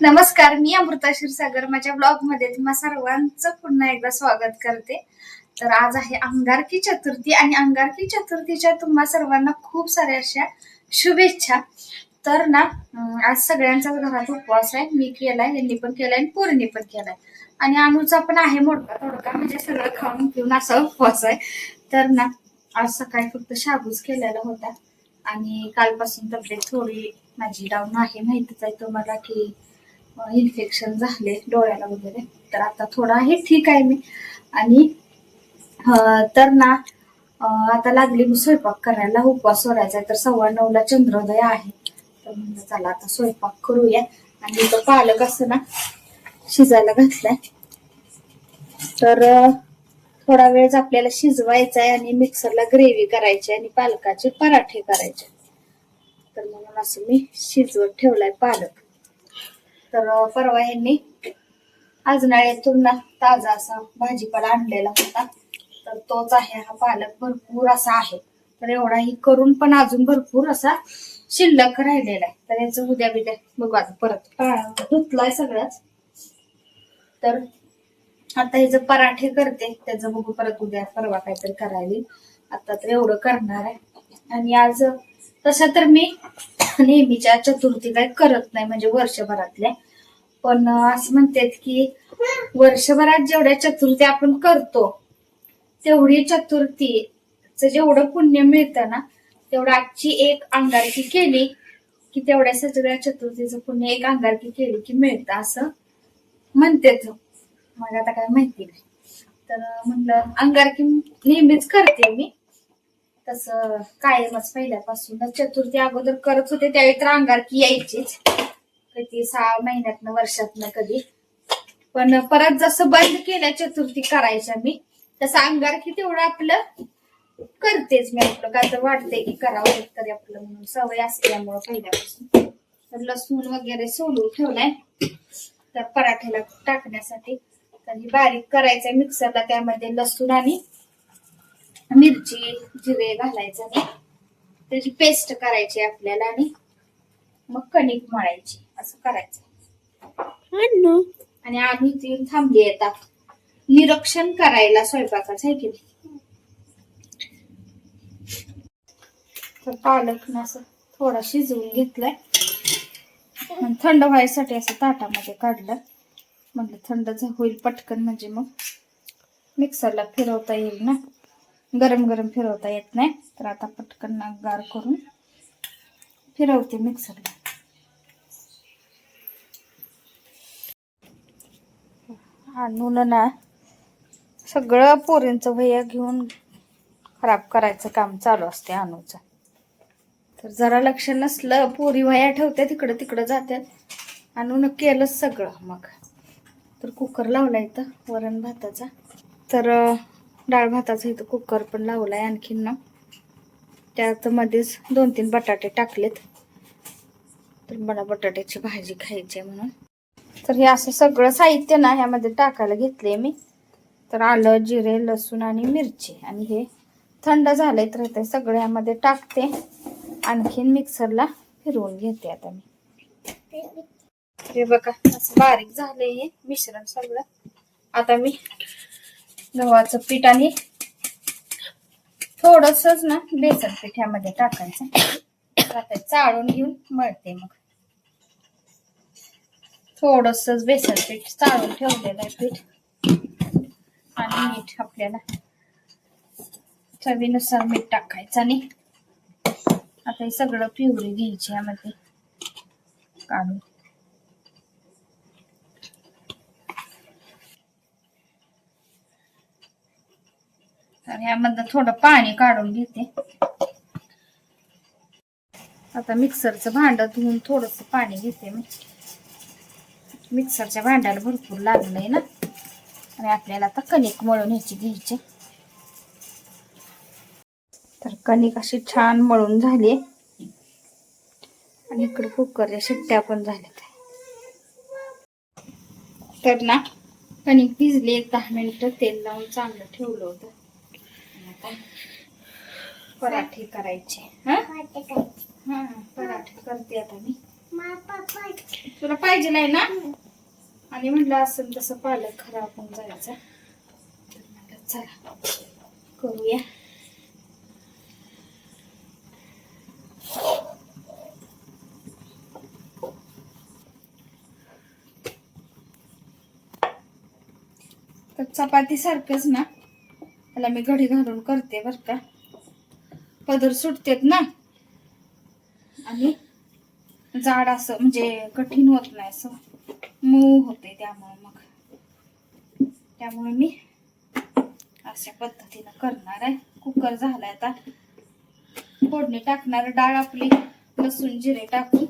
नमस्कार मी अमृता क्षीरसागर. माझ्या ब्लॉगमध्ये तुम्हा सर्वांचं पुन्हा एकदा स्वागत करते. तर आज आहे अंगारकी चतुर्थी आणि अंगारकी चतुर्थीच्या तुम्हा सर्वांना खूप साऱ्या अशा शुभेच्छा. तर ना आज सगळ्यांचाच घरात उपवास आहे. मी केलाय यांनी पण केलाय आणि पोरीने पण केलाय. आणि अनुचा पण आहे मोडका तोडका म्हणजे सगळं खाऊन पिऊन असा उपवास आहे. तर ना आज सकाळी फक्त शाबूच केलेला होता. आणि कालपासून तब्येत थोडी माझी डाऊन आहे. माहितीच आहे तुम्हाला की इन्फेक्शन झाले डोळ्याला वगैरे. तर आता थोडं आहे ठीक आहे मी. आणि तर ना आता लागली मी स्वयंपाक करायला. उपवास सोडायचा आहे तर सव्वा नऊला चंद्रोदय आहे. तर म्हणजे चला आता स्वयंपाक करूया. आणि इथं पालक असं ना शिजायला घातलाय. तर थोडा वेळच आपल्याला शिजवायचा आहे आणि मिक्सरला ग्रेव्ही करायची आणि पालकाचे पराठे करायचे तर म्हणून असं मी शिजवत ठेवलाय पालक. तर परवा यांनी आजनाळ्यातून ताजा असा भाजीपाला आणलेला होता. तर तोच आहे हा पालक भरपूर असा आहे. तर एवढाही करून पण अजून भरपूर असा शिल्लक राहिलेला आहे. तर याचं उद्या बिद्या बघू आता परत. धुतलाय सगळंच. तर आता ह्याचं पराठे करते त्याचं बघू परत उद्या परवा काहीतरी करायला आता तर एवढं करणार आहे. आणि आज तसं तर मी नेहमीच्या चतुर्थी काय करत नाही म्हणजे वर्षभरातल्या. पण असं म्हणतात की वर्षभरात जेवढ्या चतुर्थी आपण करतो तेवढी चतुर्थीचं जेवढं पुण्य मिळतं ना तेवढं आजची एक अंगारकी केली की तेवढ्या सगळ्या चतुर्थीचं पुण्य एक अंगारकी केली की मिळतं असं म्हणतात. मला आता काय माहिती नाही. तर म्हटलं अंगारकी नेहमीच करते मी. तसं कायमच पहिल्यापासून. चतुर्थी अगोदर करत होते त्यावेळी तर अंगारकी यायचीच. कधी सहा महिन्यातनं वर्षातनं कधी. पण परत जसं बंद केलं चतुर्थी करायच्या मी तसं अंगारकी तेवढं आपलं करतेच मी. आपलं काय तर वाटते की करावं तरी आपलं म्हणून. सवय असल्यामुळं पहिल्यापासून. तर लसूण वगैरे सोलून ठेवलाय. तर पराठ्याला टाकण्यासाठी. तर बारीक करायचंय मिक्सरला त्यामध्ये लसूण आणि मिरची जिरे घालायचं आणि त्याची पेस्ट करायची आपल्याला आणि मग कणिक मळायची असं करायचं. आणि आम्ही ती थांबली येतात निरीक्षण करायला स्वयंपाकाचं आहे की नाही? तर पालक ना असं थोडा शिजवून घेतलाय. थंड व्हायसाठी असं ताटामध्ये काढलं. म्हटलं थंड होईल पटकन म्हणजे मग मिक्सरला फिरवता येईल ना. गरम गरम फिरवता येत नाही. तर आता पटकन गार करून फिरवते मिक्सरला आणून ना सगळं पोरींचं भैया घेऊन खराब करायचं काम चालू असते आणूचं. तर जरा लक्ष नसलं पोरी वह्या ठेवते तिकडं तिकडं जातात आणून केलंच सगळं मग. तर कुकर लावला इथं वरण भाताचा. तर डाळ भाताचा इथं कुकर पण लावलाय आणखीन ना. त्यात मध्येच दोन तीन बटाटे टाकलेत. तर मला बटाट्याची भाजी खायची आहे म्हणून. तर हे असं सगळं साहित्य ना ह्यामध्ये टाकायला घेतले मी. तर आलं जिरे लसूण आणि मिरची. आणि हे थंड झालंय तर ते सगळं ह्यामध्ये टाकते. आणखीन मिक्सरला फिरवून घेते आता मी. हे बघा असं बारीक झालंय हे मिश्रण सगळं. आता मी गव्हाचं पीठ आणि थोडसच ना बेसन पीठ ह्यामध्ये टाकायचं. आता चाळून घेऊन मळते मग. थोडस बेसन पीठ चाळून ठेवलेलं आहे पीठ. आणि मीठ आपल्याला चवीनुसार मीठ टाकायचं आणि आता हे सगळं पिवळी घ्यायची यामध्ये काढून. तर यामधलं थोडं पाणी काढून घेते. आता मिक्सरचं भांड धुवून थोडस पाणी घेते मी. मिक्सरच्या भांड्याला भरपूर लागलंय ना. आणि आपल्याला आता कणिक मळून ह्याची घ्यायची. तर कणिक अशी छान मळून झाली. आणि इकडे कुकरच्या शिट्ट्या पण झाल्या तर ना कणिक भिजली एक दहा मिनिट तेल लावून चांगलं ठेवलं होतं. पराठे करायचे. हा? हा. पराठे करते आता मी. तुला पाहिजे नाही ना? आणि म्हणलं असं तसं पालक खराब होऊन जायचं. तर चला करूया. तर चपाती सारखंच ना? त्याला मी घडी घालून करते बर का. पदर सुटतेत ना. आणि जाड असं म्हणजे कठीण होत नाही असं. मऊ होते त्यामुळे मग. त्यामुळे मी अशा पद्धतीनं करणार आहे. कुकर झालाय आता. फोडणी टाकणार डाळ आपली लसूण जिरे टाकून.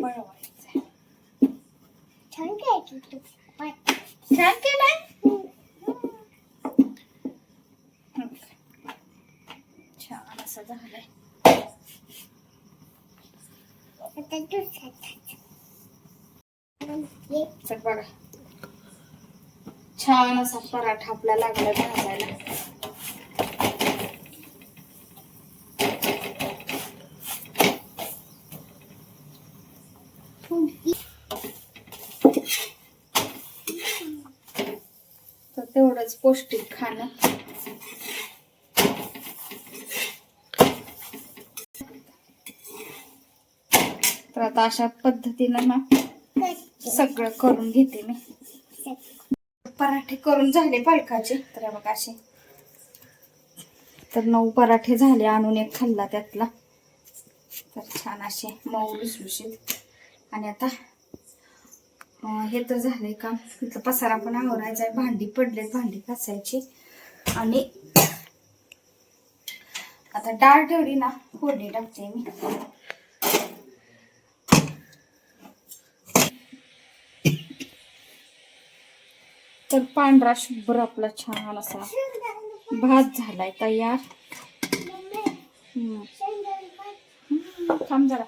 वळवायचं छान केलंय छान असं झालंय चल बघा. छान असा पराठा आपला लागला भाजायला. खरंच पौष्टिक खाणं. तर आता अशा पद्धतीनं ना सगळं करून घेते मी. पराठे करून झाले पालकाचे. तर मग बघा असे. तर नऊ पराठे झाले आणून एक खाल्ला त्यातला. तर छान असे मऊ लुसलुशीत आणि आता हे तर झालंय काम. तिथं पसारा पण आवरायचा आहे. भांडी पडलेत भांडी घासायची. आणि आता डाळ ठेवली ना फोडणी टाकते मी. तर पांढरा शुभ्र आपला छान असा भात झालाय तयार. थांब जरा.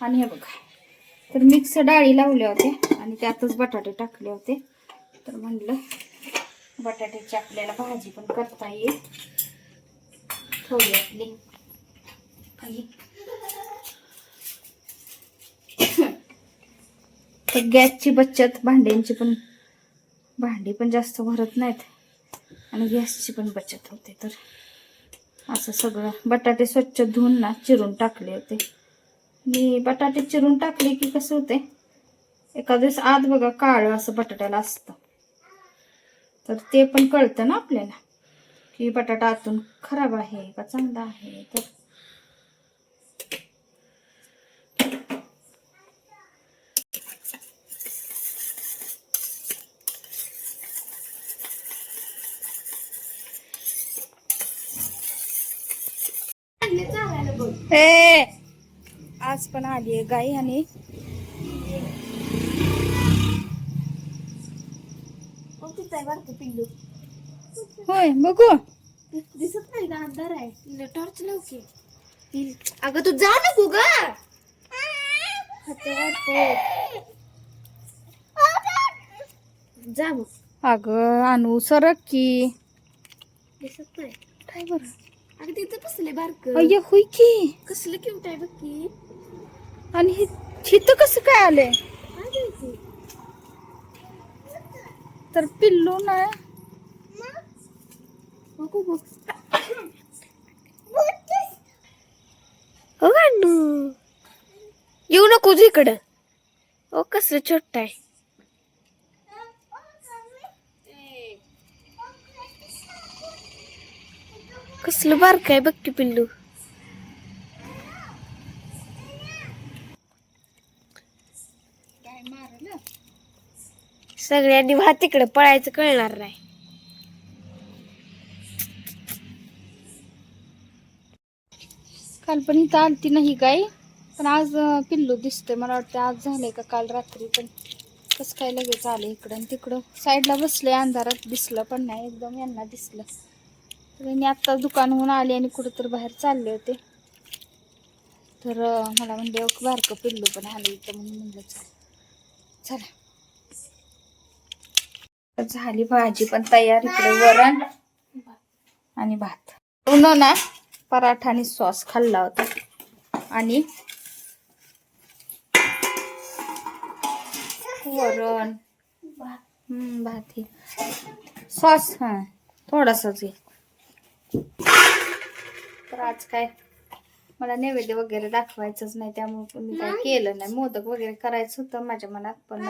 आणि हे बघा. तर मिक्स डाळी लावल्या होत्या. आणि त्यातच बटाटे टाकले होते. तर म्हणलं बटाट्याची आपल्याला भाजी पण करता येईल. थोडी आपली आणि तर गॅसची बचत भांड्यांची पण भांडी पण जास्त भरत नाहीत. आणि गॅसची पण बचत होते. तर असं सगळं बटाटे स्वच्छ धुवून ना चिरून टाकले होते. मी बटाटे चिरून टाकले की कसं होते? एका दिवस आत बघा काळं असं बटाट्याला असतं. तर ते पण कळतं ना आपल्याला की बटाटा आतून खराब आहे का चांगला आहे. तर ए आज पण आली आहे गाई आणि होय बघू. दिसत नाही का अंधार आहे. टॉर्च लाव की अगं तू जा नको ग. जा मग. अगं आणू सरक की. दिसत नाही. काय बरं? अगं तिथं बसले बारक? अय्या होय की. कसलं क्यूट आहे बघ की. आणि हे हिथं कसं काय आलंय? काय? तर पिल्लू नाही. हो गांडू. येऊ नको तू इकडं. ओ कसलं छोट आहे. कसलं बारक आहे बघ की पिल्लू. सगळ्यांनी भात तिकडे पळायचं कळणार नाही. काल पण इथं आलती नाही गाय पण आज पिल्लू दिसतंय मला वाटतं आज झालंय का काल रात्री पण. कसं काय लगेच आलं इकडं आणि तिकडं. साईडला बसले अंधारात दिसलं पण नाही. एकदम यांना दिसलं. तर यांनी आत्ता दुकानहून आले आणि कुठं तर बाहेर चालले होते. तर मला म्हणले बारकं पिल्लू पण आलं इथं. म्हणून म्हणलं चला चला. झाली भाजी पण तयार इकडे वरण आणि भात. ना पराठा आणि सॉस खाल्ला होता. आणि वरण. भात हे. सॉस हा थोडासाच आहे तर आज काय? मला नैवेद्य वगैरे दाखवायचंच नाही त्यामुळे मी काय केलं नाही. मोदक वगैरे करायचं होतं माझ्या मनात पण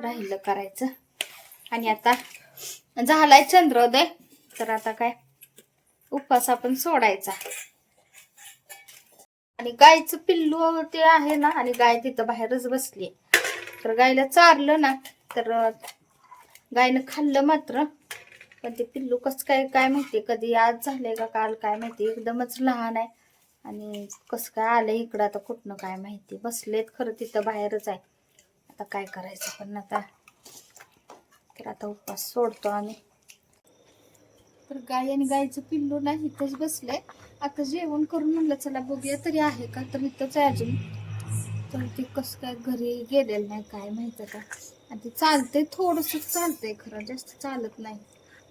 राहिलं करायचं. आणि आता झालाय चंद्रोदय. तर आता काय? उपवास आपण सोडायचा. आणि गायचं पिल्लू ते आहे ना आणि गाय तिथं बाहेरच बसली तर गायला चारलं ना तर गायनं खाल्लं मात्र. पण ते पिल्लू कसं काय काय माहिती कधी आज झालंय का काल काय माहिती एकदमच लहान आहे. आणि कसं काय आलं इकडं आता कुठनं काय माहिती? बसलेत खरं तिथं बाहेरच आहे. आता काय करायचं पण आता? तर आता उपवास सोडतो आम्ही. तर गाय आणि गायचं पिल्लू ना इथंच बसलंय. आता जेवण करून म्हणलं चला बघूया तरी आहे का? तर इथंच आहे अजून. तर ते कसं काय घरी गेलेलं नाही काय माहीत का आणि ते चालतंय थोडस चालतंय खरं जास्त चालत नाही.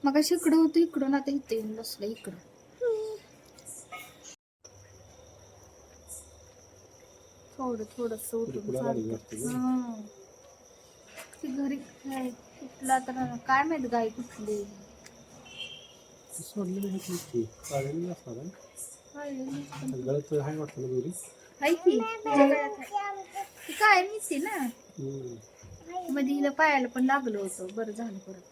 मग अशी इकडं होतं इकडून आता इथं येऊन बसलं इकडं. थोडं थोडस उठून चालतं हं. ती घरी कुठला तर काय माहीत गाय कुठली. सोडलेली आहे तुमची चालेल असणार आहे. सगळ्यात आहे वाटतं ना दोरी हाय की तिच्या गळ्यात आहे. ती काय मिळते ना. हम्म. मध्ये हिला पायाला पण लागलं होतं. बरं झालं परत.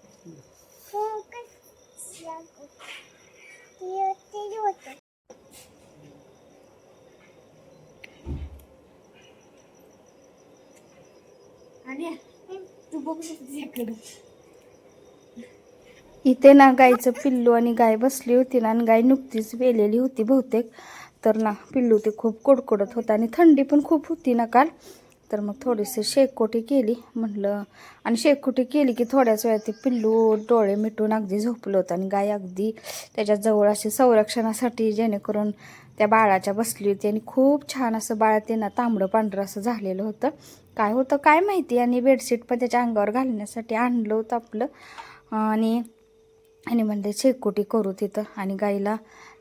आणि तू बघ इथे ना गायचं पिल्लू आणि गाय बसली होती ना आणि गाय नुकतीच वेलेली होती बहुतेक. तर ना पिल्लू ते खूप कोडकोडत होता आणि थंडी पण खूप होती ना काल. तर मग थोडीशी शेकोटी केली म्हटलं आणि शेकोटी केली की थोड्याच वेळात ते पिल्लू डोळे मिटून अगदी झोपलं होतं आणि गाय अगदी त्याच्याजवळ अशी संरक्षणासाठी जेणेकरून त्या बाळाच्या बसली होती आणि खूप छान असं बाळ ते ना तांबडं पांढरं असं झालेलं होतं. काय होतं काय माहिती आणि बेडशीट पण त्याच्या अंगावर घालण्यासाठी आणलं होतं आपलं. आणि आणि म्हणते शेकोटी करू तिथं. आणि गाईला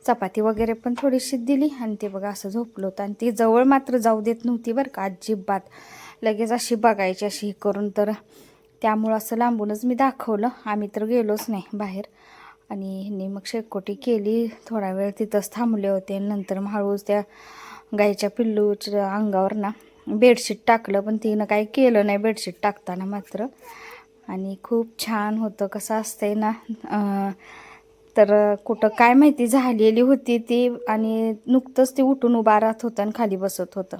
चपाती वगैरे पण थोडीशी दिली आणि ते बघा असं झोपलं होतं. आणि ती जवळ मात्र जाऊ देत नव्हती बरं का अजिबात. लगेच अशी बघायची अशी करून तर. त्यामुळं असं लांबूनच मी दाखवलं. आम्ही तर गेलोच नाही बाहेर. आणि ह्यांनी मग शेकोटी केली. थोडा वेळ तिथंच थांबले होते. नंतर मग हळूच त्या गाईच्या पिल्लूच्या अंगावर ना बेडशीट टाकलं. पण तिनं काही केलं नाही बेडशीट टाकताना मात्र. आणि खूप छान होतं. कसं असतंय ना तर कुठं काय माहिती झालेली होती ती. आणि नुकतंच ती उठून उभा राहत होतं आणि खाली बसत होतं.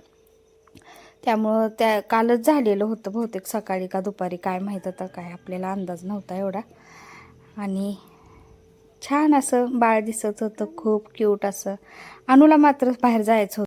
त्यामुळं त्या कालच झालेलं होतं बहुतेक सकाळी का दुपारी. काय माहीत होतं काय. आपल्याला अंदाज नव्हता एवढा. आणि छान असं बाळ दिसत होतं खूप क्यूट असं. अनुला मात्र बाहेर जायचं होतं.